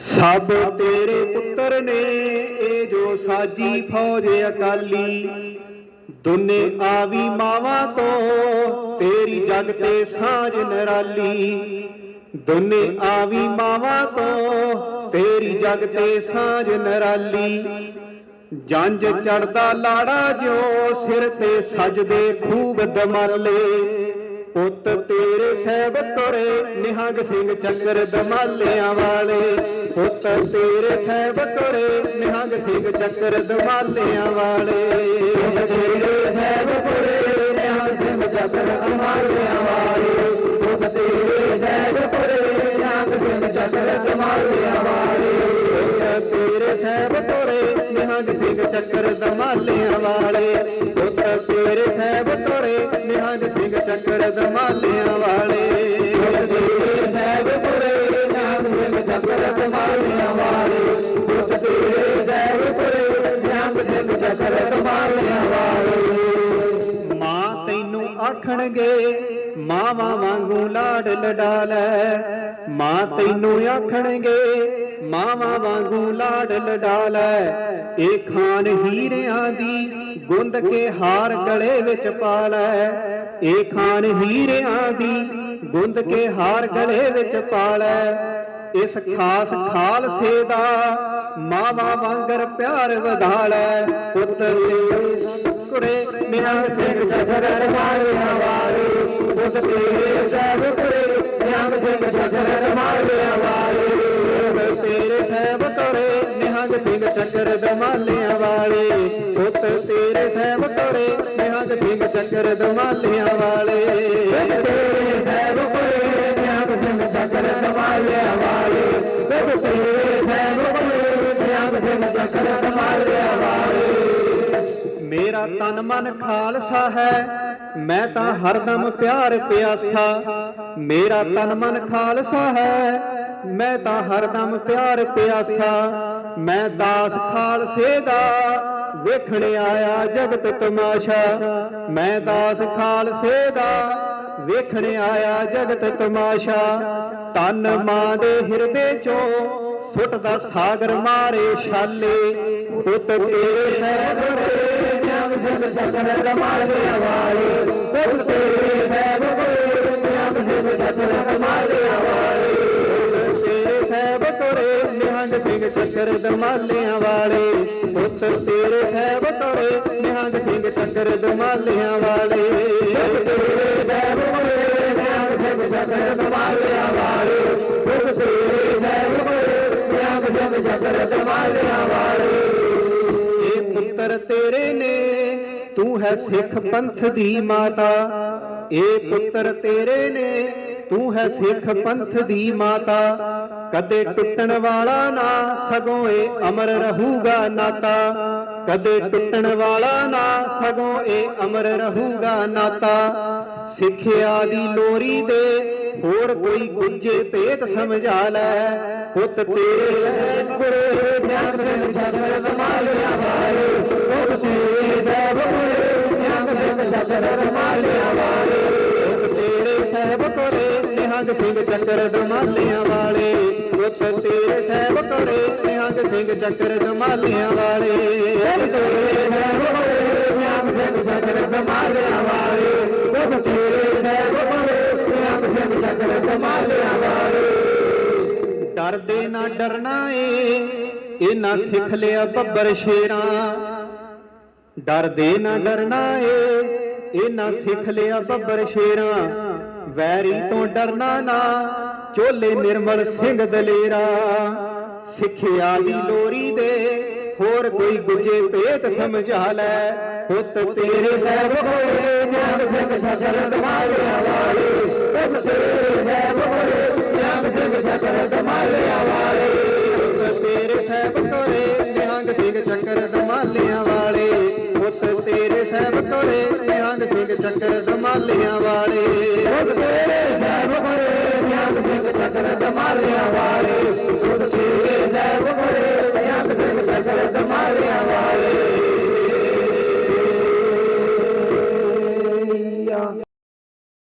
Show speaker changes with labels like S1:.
S1: ਸਭ ਤੇਰੇ ਪੁੱਤਰ ਨੇ, ਇਹ ਜੋ ਸਾਜੀ ਫੌਜ ਅਕਾਲੀ, ਦੁਨੇ ਆਵੀ ਮਾਵਾਂ ਤੋਂ ਤੇਰੀ ਜਗ ਤੇ ਸਾਂਝ ਨਰਾਲੀ। ਦੁਨੇ ਆਵੀ ਮਾਵਾਂ ਤੋਂ ਤੇਰੀ ਜਗ ਤੇ ਸਾਂਝ ਨਰਾਲੀ। ਜੰਜ ਚੜਦਾ ਲਾੜਾ ਜਿਉ ਸਿਰ ਤੇ ਸਜਦੇ ਖੂਬ ਦਮਾਲੇ। ਪੁੱਤ ਤੇਰੇ ਸਹਿਬ ਤੁਰੇ, ਨਿਹੰਗ ਸਿੰਘ ਚੱਕਰ ਦਮਾਲਿਆਂ ਵਾਲੇ। ਪੁੱਤ ਤੇਰੇ ਸਹਿਬ ਤੁਰੇ, ਨਿਹੰਗ ਸਿੰਘ ਚੱਕਰ ਦਮਾਲਿਆਂ ਵਾਲੇ। ਤੇਰੇ ਸਹਿਬ ਤੁਰੇ, ਨਿਹੰਗ ਸਿੰਘ ਚੱਕਰ ਦਮਾਲਿਆਂ ਵਾਲੇ। ਪੁੱਤ ਤੇਰੇ ਸਹਿਬ ਤੁਰੇ, ਨਿਹੰਗ ਸਿੰਘ ਚੱਕਰ ਦਮਾਲਿਆਂ ਵਾਲੇ। ਤੇਰੇ ਸਹਿਬ ਤੁਰੇ, ਨਿਹੰਗ ਸਿੰਘ ਚੱਕਰ ਦਮਾਲਿਆਂ ਵਾਲੇ। ਸਿੰਘ ਚੱਕਰ ਦਮਾਲਿਆਂ ਵਾਲੇ ਮਾਵਾਂ ਵਾਂਗੂ ਲਾਡ ਲਡਾਲੈ ਮਾਂ ਤੈਨੂੰ ਆਖਣਗੇ, ਮਾਵਾਂ ਵਾਂਗੂ ਲਾਡ ਲਡਾ ਇਹ ਖਾਨ ਹੀਰਿਆਂ ਦੀ ਗੁੰਦ ਕੇ ਹਾਰ ਗਲੇ ਵਿੱਚ ਪਾ ਲੈ ਇਹ ਖਾਨ ਹੀਰਿਆਂ ਦੀ ਗੁੰਦ ਕੇ ਹਾਰ ਗਲੇ ਵਿੱਚ ਪਾ ਲੈ ਇਸ ਖਾਸ ਖਾਲਸੇ ਦਾ ਮਾਵਾ ਵਾਂਗਰ ਪਿਆਰ ਵਧਾ ਲੈ ਪੁੱਤ ਤੇਰੇ ਕੁਰੇ ਨਿਹੰਗ ਸਿੰਘ ਜਸਰ ਰਮਾਲਿਆ ਵਾਲੇ ਪੁੱਤ ਤੇਰੇ ਸਹਿਬ ਕੁਰੇ ਨਿਹੰਗ ਸਿੰਘ ਜਸਰ ਰਮਾਲਿਆ ਵਾਲੇ ਪੁੱਤ ਤੇਰੇ ਸਹਿਬ ਕੁਰੇ ਨਿਹੰਗ ਸਿੰਘ ਚੱਕਰ ਦਮਾਲਿਆਂ ਵਾਲੇ। ਪੁੱਤ ਤੇਰੇ ਸਹਿਬ ਕੁਰੇ ਨਿਹੰਗ ਸਿੰਘ ਚੱਕਰ ਦਮਾਲਿਆਂ ਵਾਲੇ। ਪੁੱਤ ਤੇਰੇ ਸਹਿਬ ਕੁਰੇ ਨਿਹੰਗ ਸਿੰਘ ਚੱਕਰ ਦਮਾਲਿਆਂ ਵਾਲੇ। ਪੁੱਤ ਤੇਰੇ ਮੇਰਾ ਤਨ ਮਨ ਖਾਲਸਾ ਹੈ, ਮੈਂ ਤਾਂ ਹਰਦਮ ਪਿਆਰ ਪਿਆਸਾ। ਮੇਰਾ ਤਨ ਮਨ ਖਾਲਸਾ ਹੈ, ਮੈਂ ਤਾਂ ਹਰਦਮ ਪਿਆਰ ਪਿਆਸਾ। ਮੈਂ ਦਾਸ ਖਾਲਸੇ ਦਾ ਵੇਖਣ ਆਇਆ ਜਗਤ ਤਮਾਸ਼ਾ। ਮੈਂ ਦਾਸ ਖਾਲਸੇ ਦਾ ਵੇਖਣ ਆਇਆ ਜਗਤ ਤਮਾਸ਼ਾ। ਤਨ ਮਾਂ ਦੇ ਹਿਰਦੇ ਚੋਂ ਸੁੱਟਦਾ ਸਾਗਰ ਮਾਰੇ ਛਾਲੇ। ਪੁੱਤ ਤੇਰੇ ਸਹਿਬ ਕੋਲੇ ਨਿਹੰਗ ਸਿੰਘ ਵਾਲੇ ਪੁੱਤ ਤੇਰੇ ਸਹਿਬ ਕੋਲੇ ਨਿਹੰਗ ਸਿੰਘ ਸਤਨ ਕਮਾਲਿਆ ਵਾਲੇ ਪੁੱਤ ਤੇਰੇ ਸਹਿਬ ਕੋਲੇ ਨਿਹੰਗ ਸਿੰਘ ਚੱਕਰ ਦਮਾਲਿਆਂ ਵਾਲੇ ਪੁੱਤ ਤੇਰੇ ਸਹਿਬ ਕੋਲੇ ਨਿਹੰਗ ਸਿੰਘ ਚੱਕਰ ਦਮਾਲਿਆਂ ਵਾਲੇ ਪੁੱਤ ਤੇਰੇ ਸਹਿਬ ਕੋਲੇ ਨਿਹੰਗ ਸਿੰਘ ਚੱਕਰ ਦਮਾਲਿਆਂ ਵਾਲੇ ਪੁੱਤ ਤੇਰੇ ਸਹਿਬ ਕੋਲੇ ਨਿਹੰਗ ਸਿੰਘ ਚੱਕਰ ਦਮਾਲਿਆਂ ਵਾਲੇ ਇਹ ਪੁੱਤਰ ਤੇਰੇ ਨੇ ਤੂੰ ਹੈ ਸਿੱਖ ਪੰਥ ਦੀ ਮਾਤਾ। ਇਹ ਪੁੱਤਰ ਤੇਰੇ ਨੇ। ਤੂੰ ਹੈ ਸਿੱਖ ਪੰਥ ਦੀ ਮਾਤਾ। ਕਦੇ ਟੁੱਟਣ ਵਾਲਾ ਨਾ ਸਗੋਂ ਇਹ ਅਮਰ ਰਹੂਗਾ ਨਾਤਾ। ਕਦੇ ਟੁੱਟਣ ਵਾਲਾ ਨਾ ਸਗੋਂ ਇਹ ਅਮਰ ਰਹੂਗਾ ਨਾਤਾ। ਸਿੱਖਿਆ ਦੀ ਲੋਰੀ ਦੇ ਹੋਰ ਕੋਈ ਗੁੱਜੇ ਭੇਤ ਸਮਝਾ ਲੈ। ਪੁੱਤ ਤੇਰੇ ਸਹਿਬ ਕੋਲੇ ਗਿਆਨ ਸਿੰਘ ਸਦਰ ਨਿਹੰਗ ਸਿੰਘ ਚੱਕਰ ਦਮਾਲਿਆਂ ਵਾਲੇ ਪੁੱਤ ਤੇਰੇ ਸਹਿਬ ਕੋਲੇ ਨਿਹੰਗ ਸਿੰਘ ਚੱਕਰ ਦਮਾਲਿਆਂ ਵਾਲੇ। ਪੁੱਤ ਤੇਰੇ ਸਹਿਬ ਕੋਲੇ ਨਿਹੰਗ ਸਿੰਘ ਚੱਕਰ ਦਮਾਲਿਆਂ ਵਾਲੇ। ਪੁੱਤ ਤੇਰੇ ਸਹਿਬ ਕੋਲੇ ਨਿਹੰਗ ਸਿੰਘ ਚੱਕਰ ਦਮਾਲਿਆਂ ਵਾਲੇ। ਡਰਦੇ ਨਾ ਡਰਨਾ ਏ ਇਹਨਾਂ ਸਿੱਖ ਲਿਆ ਬੱਬਰ ਸ਼ੇਰਾਂ। ਡਰਦੇ ਨਾ ਡਰਨਾ ਏ ਇਹਨਾਂ ਸਿੱਖ ਲਿਆ ਬੱਬਰ ਸ਼ੇਰਾਂ। ਵੈਰੀ ਤੋਂ ਡਰਨਾ ਨਾ, ਚੋਲੇ ਨਿਰਮਲ ਸਿੰਘ ਦਲੇਰਾ, ਸਿੱਖਿਆ ਦੀ ਲੋਰੀ ਦੇ ਹੋਰ ਕੋਈ ਗੁਜੇ ਪੇਤ ਸਮਝਾ ਲੈ। ਪੁੱਤ ਤੇਰੇ ਸਹਿਬ ਕੋਲੇ
S2: ਨਾਮ ਸਿੰਘ ਸਜਰ ਦਮਾਲਿਆ ਵਾਲੇ। ਪੁੱਤ ਤੇਰੇ ਸਹਿਬ ਕੋਲੇ ਨਾਮ ਸਿੰਘ ਸਜਰ ਦਮਾਲਿਆ ਵਾਲੇ।
S1: ਪੁੱਤ ਤੇਰੇ ਸਹਿਬ ਕੋਲੇ ਨਿਹੰਗ ਸਿੰਘ ਚੱਕਰ ਦਮਾਲਿਆ ਵਾਲੇ। ਪੁੱਤ ਤੇਰੇ ਸਹਿਬ ਕੋਲੇ ਨਿਹੰਗ ਸਿੰਘ ਚੱਕਰ